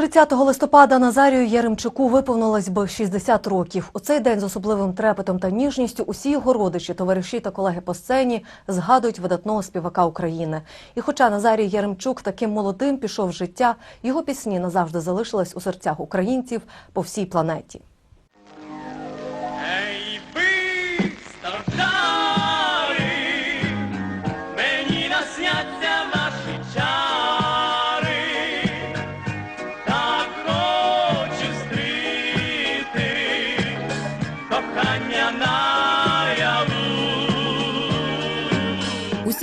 30 листопада Назарію Яремчуку виповнилось би 60 років. У цей день з особливим трепетом та ніжністю усі його родичі, товариші та колеги по сцені згадують видатного співака України. І хоча Назарій Яремчук таким молодим пішов життя, його пісні назавжди залишились у серцях українців по всій планеті. Ей, ви, мені насняться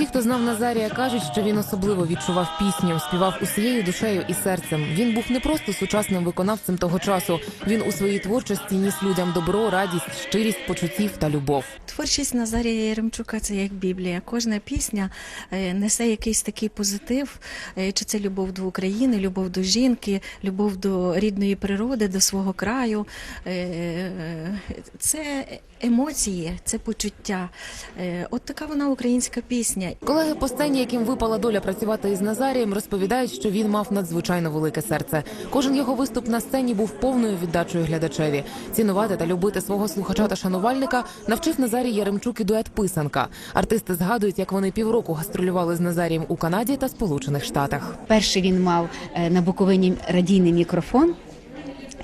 хто знав Назарія, кажуть, що він особливо відчував пісню, співав усією душею і серцем. Він був не просто сучасним виконавцем того часу. Він у своїй творчості ніс людям добро, радість, щирість почуттів та любов. Творчість Назарія Яремчука це як Біблія. Кожна пісня е, несе якийсь такий позитив, е, чи це любов до України, любов до жінки, любов до рідної природи, до свого краю. Е, Це емоції, це почуття. От така вона українська пісня. Колеги по сцені, яким випала доля працювати із Назарієм, розповідають, що він мав надзвичайно велике серце. Кожен його виступ на сцені був повною віддачею глядачеві. Цінувати та любити свого слухача та шанувальника навчив Назарій Яремчук і дует писанка. Артисти згадують, як вони півроку гастролювали з Назарієм у Канаді та Сполучених Штатах. Перший він мав е, на Буковині радійний мікрофон.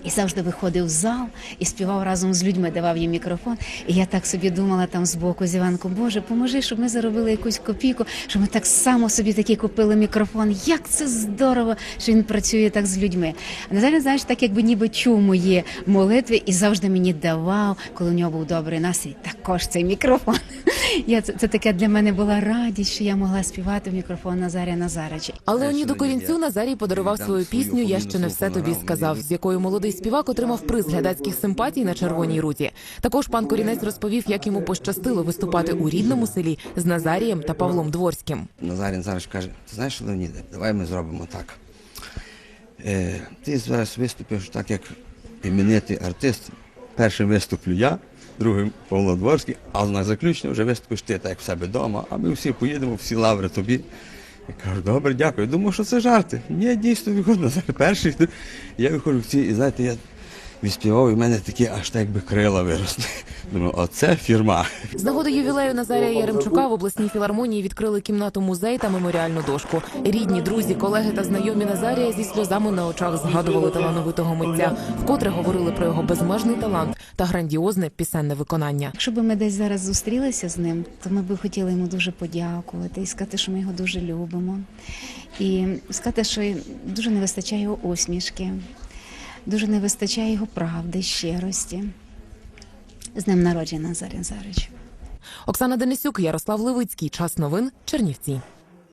І завжди виходив в зал і співав разом з людьми, давав їм мікрофон. І я так собі думала там збоку з Іванком, Боже, поможи, щоб ми заробили якусь копійку, щоб ми так само собі таки купили мікрофон. Як це здорово, що він працює так з людьми. А Назарій, знаєш, так якби ніби чув мої молитви і завжди мені давав, коли у нього був добрий настрій, також цей мікрофон. Я це, це таке для мене була радість, що я могла співати в мікрофон Назаря Назарича. Але Леоніду Корінцю Назарій подарував свою пісню Я ще не все тобі сказав, з якою молодий співак отримав приз глядацьких симпатій на червоній руті. Також пан Корінець розповів, як йому пощастило виступати у рідному селі з Назарієм та Павлом Дворським. Назарій Назарович каже, ти знаєш, Леоніде, давай ми зробимо так. Е, ти зараз виступиш так, як іменитий артист. Першим виступлю я, другим Павло Дворський, а на заключення вже виступиш ти, так як в себе вдома, а ми всі поїдемо, всі лаври тобі. Я кажу, добре, дякую. Думав, що це жарти. Ні, дійсно виходить перший. Я виходжу в ці, і знаєте, я відспівав, і в мене такі аж так якби крила виросли. Думаю, оце фірма. З нагоди ювілею Назарія Яремчука в обласній філармонії відкрили кімнату музей та меморіальну дошку. Рідні, друзі, колеги та знайомі Назарія зі сльозами на очах згадували талановитого митця, вкотре говорили про його безмежний талант та грандіозне пісенне виконання. Якщо б ми десь зараз зустрілися з ним, то ми б хотіли йому дуже подякувати і сказати, що ми його дуже любимо. І сказати, що дуже не вистачає його усмішки, дуже не вистачає його правди, щирості. З ним народження Назаря Зарич. Оксана Денисюк, Ярослав Левицький. Час новин. Чернівці.